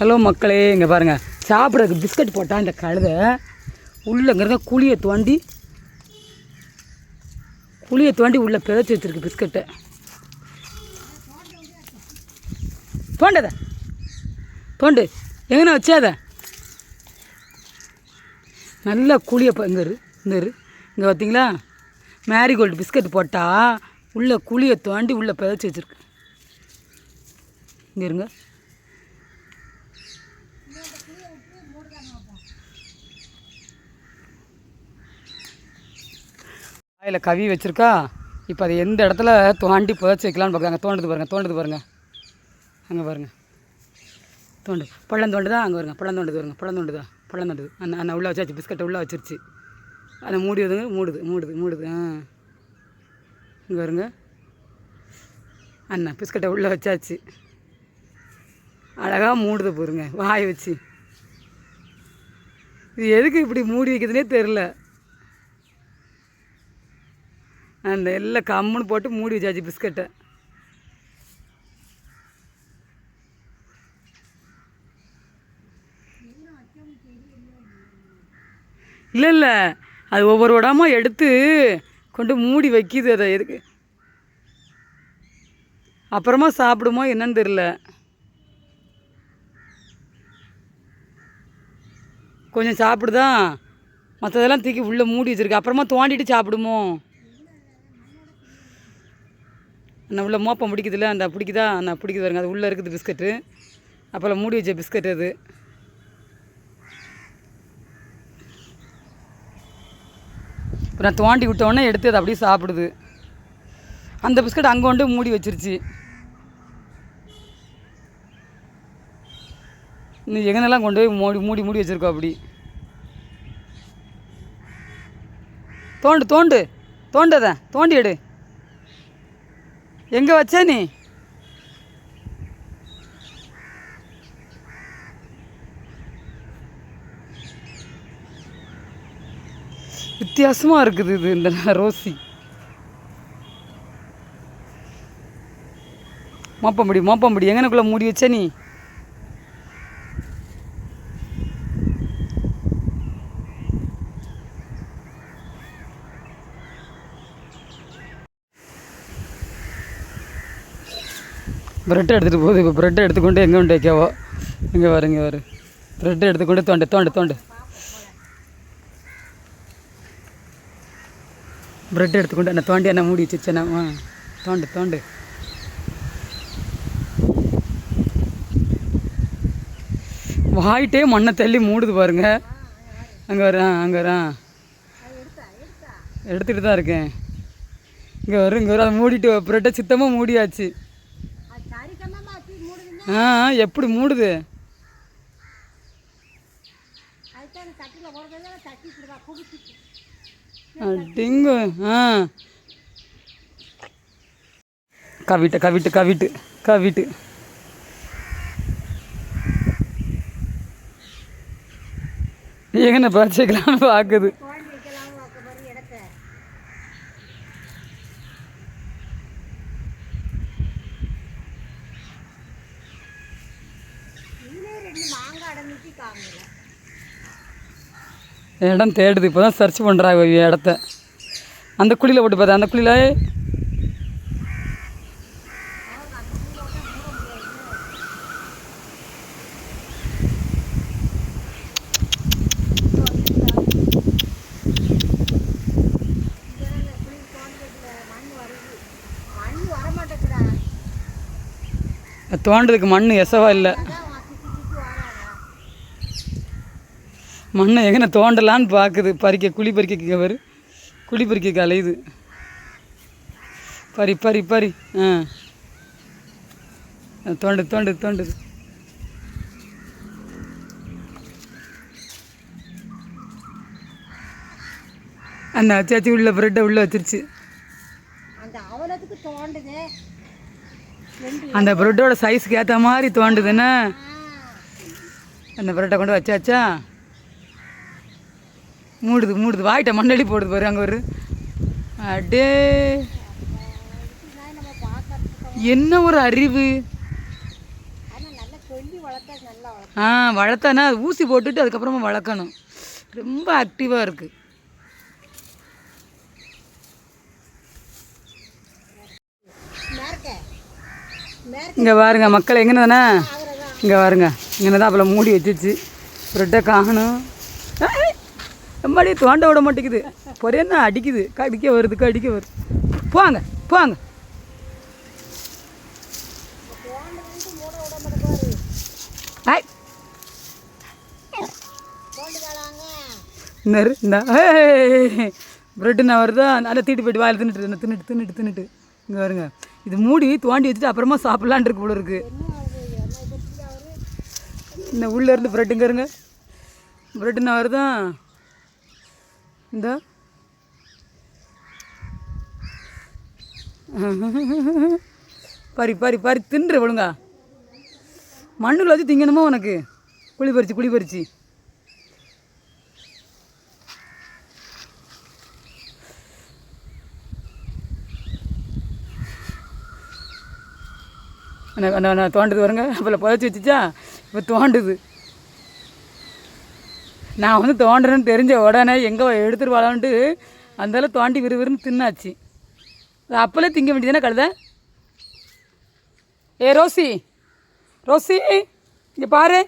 Hello மக்களே. இங்கே பாருங்கள் சாப்பிட்றதுக்கு பிஸ்கட் போட்டால் இந்த கழுதை உள்ளங்கிறத குழியை தோண்டி குழியை தோண்டி உள்ளே பிதைச்சி வச்சுருக்கு பிஸ்கட்டை தோண்டத? தோண்டு. எங்கண்ணா வச்சாத? நல்லா குழியை ப- இரு இங்கே இரு. இங்கே பார்த்தீங்களா மேரிகோல்டு பிஸ்கட் போட்டால் உள்ளே குழியை தோண்டி உள்ளே பிதைச்சி வச்சுருக்கு. இங்கே இருங்க. அதில் கவி வச்சுருக்கா. இப்போ அது எந்த இடத்துல தோண்டி புதைச்சி வைக்கலான்னு பார்க்குறாங்க தோண்டுது பாருங்கள் தோண்டுது பாருங்கள் அங்கே பாருங்கள் தோண்டு. பள்ளம் தோண்டுதா? அங்கே வருங்க பள்ளம் தோண்டுது வருங்க பள்ளம் தோண்டுதா? பள்ளம் தோண்டுது. அண்ணா அந்த உள்ளே வச்சாச்சு. பிஸ்கட்டை உள்ளே வச்சிருச்சு. அதை வந்து மூடுது மூடுது மூடுது. ஆ. இங்கே வருங்க அண்ணா பிஸ்கட்டை உள்ளே வச்சாச்சு. அழகாக மூடுது போருங்க. வாய் வச்சு. இது எதுக்கு இப்படி மூடி வைக்கிறதுனே தெரில அந்த எல்லாம் கம்முன்னு போட்டு மூடி வச்சாச்சு பிஸ்கட்டை. இல்லை இல்லை. அது ஒவ்வொரு இடமா எடுத்து கொண்டு மூடி வைக்கிது அதை எதுக்கு? அப்புறமா சாப்பிடுமோ என்னன்னு தெரில கொஞ்சம் சாப்பிடுதான். மற்றதெல்லாம் தூக்கி உள்ளே மூடி வச்சுருக்கு. அப்புறமா தோண்டிட்டு சாப்பிடுமோ? நான் உள்ள மோப்பம் பிடிக்குதுல்ல அந்த பிடிக்குதா? நான் பிடிக்குது பாருங்க அது உள்ளே இருக்குது பிஸ்கட்டு. அப்புறம் மூடி வச்ச பிஸ்கட் அது. இப்போ நான் தோண்டி விட்டோடனே எடுத்து அதை அப்படியே சாப்பிடுது. அந்த பிஸ்கட் அங்கே கொண்டு மூடி வச்சிருச்சு. இன்னும் எங்கனெல்லாம் கொண்டு போய் மூடி மூடி மூடி வச்சுருக்கோம் அப்படி? தோண்டு தோண்டு தோண்டத தோண்டி எடு. எங்கே வச்ச நீ? வித்தியாசமாக இருக்குது இது இந்த ரோசி. மோப்பம்படி மோப்பம்படி எங்கனக்குள்ளே மூடி வச்ச நீ? ப்ரெட்டை எடுத்துகிட்டு போகுது இப்போ ப்ரெட்டை எடுத்துக்கொண்டு எங்கே உண்டு வைக்கவோ? இங்கே வரு இங்கே வரு ப்ரெட்டை எடுத்துக்கொண்டு தோண்டு தோண்டு தோண்டு. ப்ரெட் எடுத்துக்கொண்டு என்ன தோண்டி என்ன மூடி வச்சுச்சேன்னா ஆ தோண்டு தோண்டு. வாயிட்டே மண்ணை தள்ளி மூடுது பாருங்க. அங்கே வரேன் அங்கே வரேன் எடுத்துகிட்டு தான் இருக்கேன். இங்கே வரும் இங்கே வரும் அதை மூடிட்டு ப்ரெட்டை சுத்தமாக மூடியாச்சு. எப்படி மூடுது? டிங்கு ஆ. கவிட்டு கவிட்டு கவிட்டு கவிட்டு. எங்கன பறிச்சுக்கலாம்னு பார்க்குது. இடம் தேடுது இப்போ தான் சர்ச் பண்ணுறாங்க இடத்த. அந்த குழியில் போட்டு பார்த்தா அந்த குழியில். தோண்டதுக்கு மண் எசவா இல்லை. மண்ணை எங்கே தோண்டலான்னு பார்க்குது பறிக்க குழி பறிக்க வரு குழி பறிக்க அலையுது பறி பறி பறி. ஆ. தோண்டு தோண்டு தோண்டுது அந்த அச்சாச்சி உள்ள ப்ரெட்டை உள்ளே வச்சிருச்சு. அந்த ப்ரெட்டோட சைஸ்க்கு ஏற்ற மாதிரி தோண்டுதுன்னா அந்த ப்ரெட்டை கொண்டு வச்சாச்சா? மூடுது மூடுது. வாயிட்ட மண்ணடி போடுது பாரு அங்கே ஒரு. அடே. என்ன ஒரு அறிவு? ஆ வளர்த்தானா அது ஊசி போட்டுட்டு அதுக்கப்புறமா வளர்க்கணும். ரொம்ப ஆக்டிவாக இருக்குது இங்கே பாருங்க மக்கள் எங்கே தானே இங்கே பாருங்க இங்கே தான் அப்பளம் மூடி வச்சிச்சு. ப்ரெட்டை காணும் எம்மாடி தோண்ட விட மாட்டேங்குது. ஒரே என்ன அடிக்குது கடிக்க வருதுக்கு அடிக்க வருது. போங்க போங்க. ஆய் தோண்டு இந்த இந்த நான் வருதா? நல்லா தீட்டு போயிட்டு வாயில் தின்னுட்டு தின்னுட்டு தின்னுட்டு தின்னுட்டு. இங்கே வருங்க. இது மூடி தோண்டி வச்சுட்டு அப்புறமா சாப்பிட்லான் இருக்கு போல இருக்கு. இந்த உள்ளே இருந்து இருங்க. பிரெட்டு நான் வருதான் இந்த. பறி பறி பறி தின்று ஒழுங்கா மண்ணில் வச்சு திங்கணுமா உனக்கு? குழி பறிச்சு குழி பறிச்சு. நான் தோண்டுது தோண்டது வருங்க அப்போ புதைச்சி வச்சுச்சா? இப்போ தோண்டுது. நான் வந்து தோண்டுறேன்னு தெரிஞ்ச உடனே எங்கே எடுத்துட்டு வரலான்ட்டு அந்தால தோண்டி விறுவிறுன்னு தின்னாச்சு. அது திங்க வேண்டியதானே கழுத? ஏ ரோசி. ரோசி இங்கே பாரு.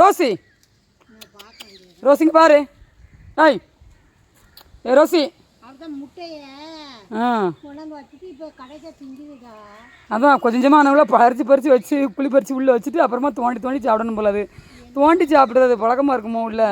ரோசி. ரோசிங்க இங்கே பாரு. ஐய் ஏ ரோசி. அதான் கொஞ்சம் கொஞ்சமாக ஆனவங்கள பறித்து பறித்து வச்சு குழி பறித்து உள்ளே வச்சுட்டு அப்புறமா தோண்டி தோண்டி சாப்பிடணும் போல அது. தோண்டி சாப்பிட்றது பழக்கமாக இருக்குமோ உள்ள?